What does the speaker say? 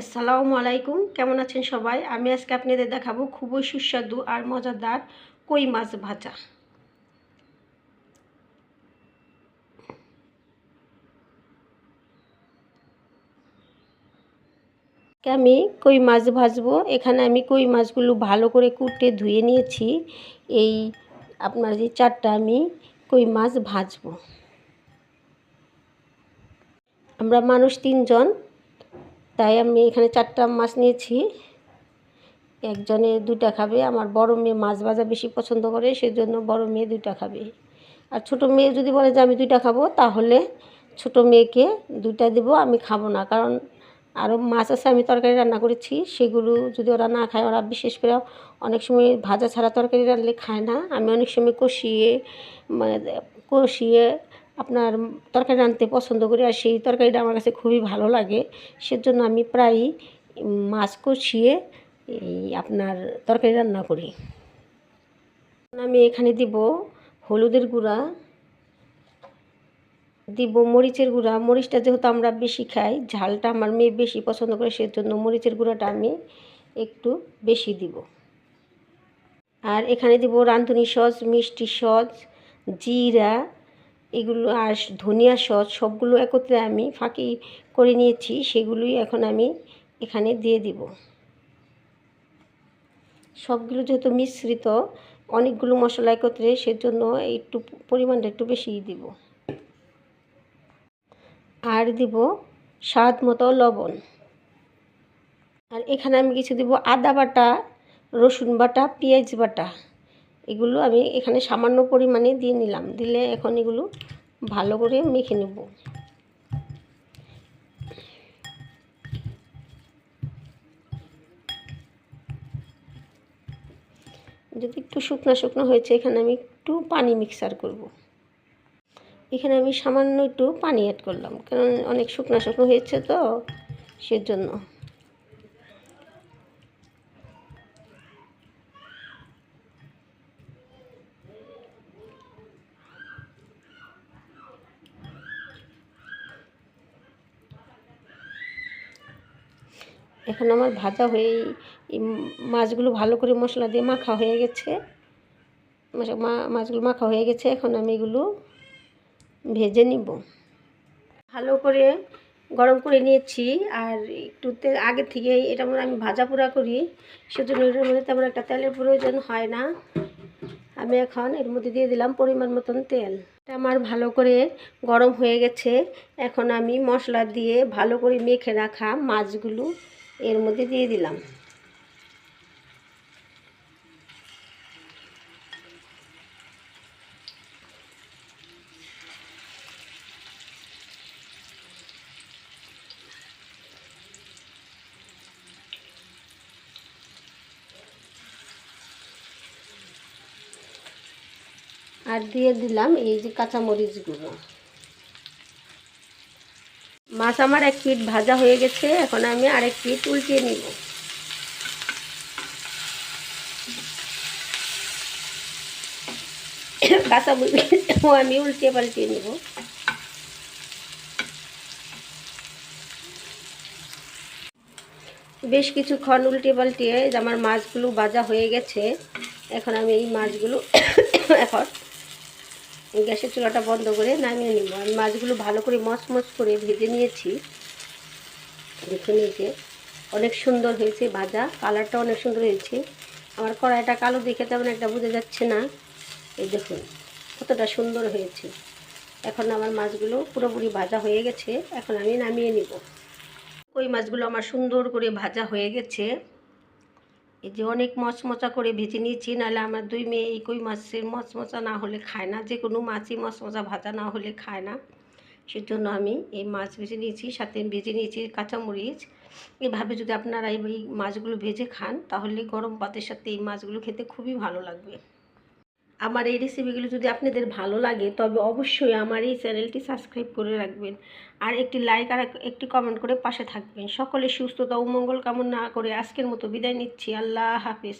আসসালামু আলাইকুম। কেমন আছেন সবাই? আমি আজকে আপনাদের দেখাবো খুবই সুস্বাদু আর মজাদার কই মাছ ভাজা। আমি কই মাছ ভাজবো। এখানে আমি কই মাছগুলো ভালো করে কুটে ধুয়ে নিয়েছি। এই আপনার যে চারটা আমি কই মাছ ভাজবো। আমরা মানুষ তিনজন তাই আমি এখানে চারটা মাছ নিয়েছি। একজনে দুটা খাবে, আমার বড় মেয়ে মাছ ভাজা বেশি পছন্দ করে, সেজন্য বড় মেয়ে দুটা খাবে। আর ছোট মেয়ে যদি বলে যে আমি দুইটা খাব, তাহলে ছোট মেয়েকে দুইটা দেব, আমি খাব না। কারণ আরও মাছ আছে, আমি তরকারি রান্না করেছি, সেগুলো যদি ওরা না খায়, ওরা বিশেষ করে অনেক সময় ভাজা ছাড়া তরকারি রান্নলে খায় না। আমি অনেক সময় কষিয়ে মানে কষিয়ে আপনার তরকারি রাঁধতে পছন্দ করি আর সেই তরকারিটা আমার কাছে খুবই ভালো লাগে। সেজন্য আমি প্রায়ই মাছ কষিয়ে এই আপনার তরকারি রান্না করি। আমি এখানে দিব হলুদের গুঁড়া, দিব মরিচের গুঁড়া। মরিচটা যেহেতু আমরা বেশি খাই, ঝালটা আমার মেয়ে বেশি পছন্দ করে, সেজন্য মরিচের গুঁড়াটা আমি একটু বেশি দিব। আর এখানে দিব রাঁধুনি সস, মিষ্টি সস, জিরা এগুলো আর ধনিয়া সস সবগুলো একত্রে আমি ফাঁকি করে নিয়েছি, সেগুলোই এখন আমি এখানে দিয়ে দিব। সবগুলো যেহেতু মিশ্রিত, অনেকগুলো মশলা একত্রে সেজন্য একটু পরিমাণটা একটু বেশিই দিব। আর দিব স্বাদ মতো লবণ। আর এখানে আমি কিছু দিব আদা বাটা, রসুন বাটা, পেঁয়াজ বাটা। এগুলো আমি এখানে সামান্য পরিমাণে দিয়ে নিলাম। দিলে এখন এগুলো ভালো করে মেখে নেব। যদি একটু শুকনো শুকনো হয়েছে, এখানে আমি একটু পানি মিক্সার করব। এখানে আমি সামান্য একটু পানি অ্যাড করলাম, কারণ অনেক শুকনো শুকনো হয়েছে তো, সেজন্য। এখন আমার ভাজা হয়ে মাছগুলো ভালো করে মশলা দিয়ে মাখা হয়ে গেছে। মাছগুলো মাখা হয়ে গেছে, এখন আমি এগুলো ভেজে নিব। ভালো করে গরম করে নিয়েছি, আর একটু তেল আগে থেকে এটা মনে আমি ভাজা পোড়া করি, সেজন্য এটার মধ্যে তেমন একটা তেলের প্রয়োজন হয় না। আমি এখন এর মধ্যে দিয়ে দিলাম পরিমাণ মতন তেল। এটা আমার ভালো করে গরম হয়ে গেছে, এখন আমি মশলা দিয়ে ভালো করে মেখে রাখা মাছগুলো এর মধ্যে দিয়ে দিলাম। আর দিয়ে দিলাম এই যে কাঁচামরিচগুলো। মাছ আমার এক পিঠ ভাজা হয়ে গেছে, এখন আমি আরেক পিঠ উল্টিয়ে নিব। কাঁচা আমি উল্টিয়ে পাল্টিয়ে নিব। বেশ কিছুক্ষণ উল্টে পাল্টিয়ে আমার মাছগুলো ভাজা হয়ে গেছে, এখন আমি এই মাছগুলো এখন গ্যাসের চুলাটা বন্ধ করে নামিয়ে নিব। আমি মাছগুলো ভালো করে মচমচ করে ভেজে নিয়েছি। দেখে নিয়েছে অনেক সুন্দর হয়েছে ভাজা, কালারটা অনেক সুন্দর হয়েছে। আমার কড়াইটা কালো দেখে তেমন একটা বোঝা যাচ্ছে না। এই দেখুন, কতটা সুন্দর হয়েছে। এখন আমার মাছগুলো পুরোপুরি ভাজা হয়ে গেছে। এখন আমি নামিয়ে নিব। ওই মাছগুলো আমার সুন্দর করে ভাজা হয়ে গেছে। এই যে অনেক মশমশা করে ভেজে নিয়েছি, নাহলে আমার দুই মেয়ে এই কই মাছের মচমচা না হলে খায় না, যে কোনো মাছই মশমশা ভাজা না হলে খায় না। সেজন্য আমি এই মাছ ভেজে নিয়েছি, সাথে ভেজে নিয়েছি কাঁচামরিচ। এভাবে যদি আপনারা এই মাছগুলো ভেজে খান, তাহলে গরম ভাতের সাথে এই মাছগুলো খেতে খুবই ভালো লাগবে। আমার এই রেসিপিগুলো যদি আপনাদের ভালো লাগে, তবে অবশ্যই আমার এই চ্যানেলটি সাবস্ক্রাইব করে রাখবেন। আর একটি লাইক আর একটি কমেন্ট করে পাশে থাকবেন। সকলে সুস্থতা ও মঙ্গল কামনা করে আজকের মতো বিদায় নিচ্ছি। আল্লাহ হাফিজ।